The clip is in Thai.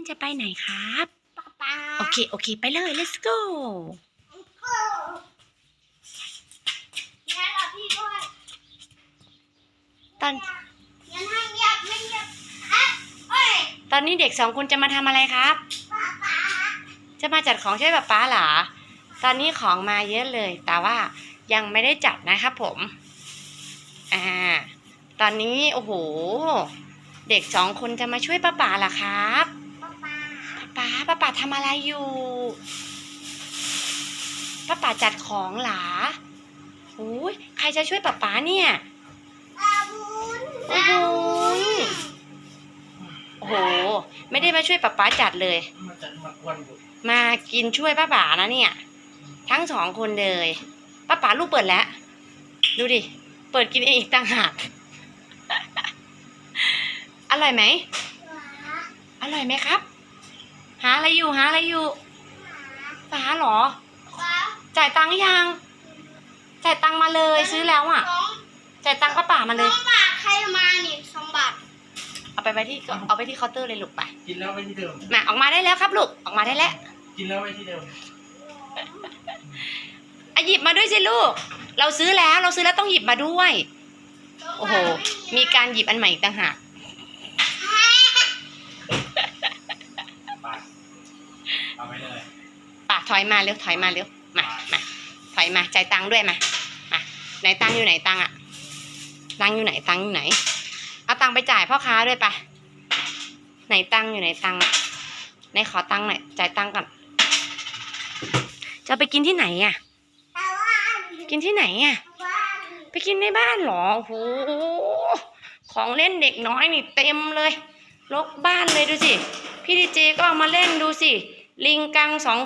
นจะไปไหนครับป๊าป๊าโอเค โอเค ไปเลย let's go แค่กับพี่ด้วยตอนงั้นให้เงียบไม่เงียบเอ๊ะเอ้ยตอนนี้เด็กสองคนจะมาทำอะไรครับป๊าป๊าจะมาจัดของใช่ป๊าป๊าเหรอ ตอนนี้ของมาเยอะเลย แต่ว่ายังไม่ได้จัดนะครับผม อ่า ตอนนี้ โอ้โห เด็กสองคนจะมาช่วยป้าป๋าเหรอครับ ป๊าป๊าป้าป๋าป้าป๋าทำอะไรอยู่ป้าป๋าจัดของเหรอโอ้ยใครจะช่วยป้าป๋าเนี่ยอาบุญโอ้โหโอ้โห ไม่ได้มาช่วยป้าป๋าจัดเลย มาจัดมากวนบุตรมากินช่วยป้าป๋านะเนี่ย ทั้งสองคนเลยป้าป๋าลูกเปิดแล้ว ดูดิ เปิดกินเองอีกต่างหาก อร่อยไหมอร่อยไหมครับ หาอะไรอยู่หาอะไรอยู่ป้าเหรอป๊าจ่ายตังค์ยัง จ่ายตังค์มาเลยซื้อแล้วอะสองจ่ายตังค์ป้าป๋ามาสเลอยงบาทใครมานี่สองบาทเอาไปไว้ที่เอาไปที่เคาน์เตอร์เลยลูกไปกินแล้วไว้ที่เดิม มาออกมาได้แล้วครับลูกออกมาได้แล้วกินแล้วไว้ที่เดิมอะหยิบมาด้วยสิลูก เราซื้อแล้วเราซื้อแล้วต้องหยิบมาด้วยสงโอ้บาโหทไมีการหยิบอันใหม่อีกต่างหาก เอาไปเลยป่ะถอยมาเร็วถอยมาเร็วมามาถอยมาใจตังค์ด้วยมามาไหนตังค์อยู่ไหนตังค์อะตังค์อยู่ไหนตังค์อยู่ไหน เอาตังค์ไปจ่ายพ่อค้าด้วยปะไหนตังค์อยู่ไหนตังค์อะไหนขอตังค์หน่อยจ่ายตังค์ก่อนจะไปกินที่ไหนอะแต่ว่ากินที่ไหนอะไปกินในบ้านเหรอโอ้โหของเล่นเด็กน้อยนี่เต็มเลยรกบ้านเลยดูสิ พี่ดีเจก็เอามาเล่นดูสิ ลิงกังสอง